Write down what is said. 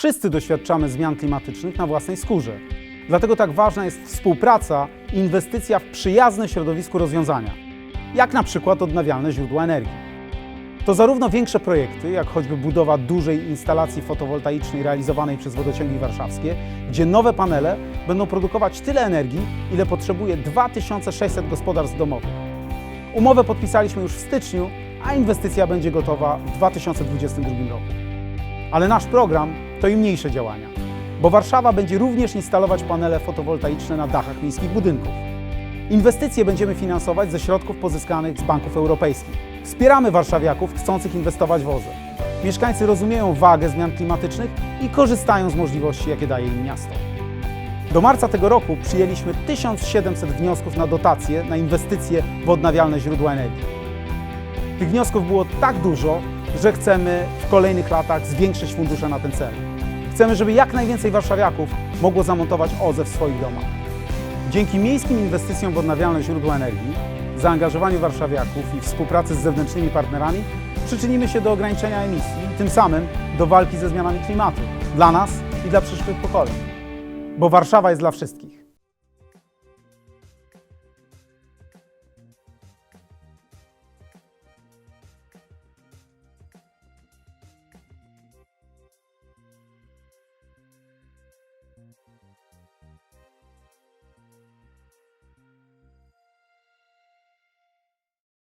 Wszyscy doświadczamy zmian klimatycznych na własnej skórze. Dlatego tak ważna jest współpraca i inwestycja w przyjazne środowisku rozwiązania, jak na przykład odnawialne źródła energii. To zarówno większe projekty, jak choćby budowa dużej instalacji fotowoltaicznej realizowanej przez wodociągi warszawskie, gdzie nowe panele będą produkować tyle energii, ile potrzebuje 2600 gospodarstw domowych. Umowę podpisaliśmy już w styczniu, a inwestycja będzie gotowa w 2022 roku. Ale nasz program to i mniejsze działania, bo Warszawa będzie również instalować panele fotowoltaiczne na dachach miejskich budynków. Inwestycje będziemy finansować ze środków pozyskanych z banków europejskich. Wspieramy warszawiaków chcących inwestować w OZE. Mieszkańcy rozumieją wagę zmian klimatycznych i korzystają z możliwości, jakie daje im miasto. Do marca tego roku przyjęliśmy 1700 wniosków na dotacje na inwestycje w odnawialne źródła energii. Tych wniosków było tak dużo, że chcemy w kolejnych latach zwiększyć fundusze na ten cel. Chcemy, żeby jak najwięcej warszawiaków mogło zamontować OZE w swoich domach. Dzięki miejskim inwestycjom w odnawialne źródła energii, zaangażowaniu warszawiaków i współpracy z zewnętrznymi partnerami przyczynimy się do ograniczenia emisji i tym samym do walki ze zmianami klimatu dla nas i dla przyszłych pokoleń. Bo Warszawa jest dla wszystkich.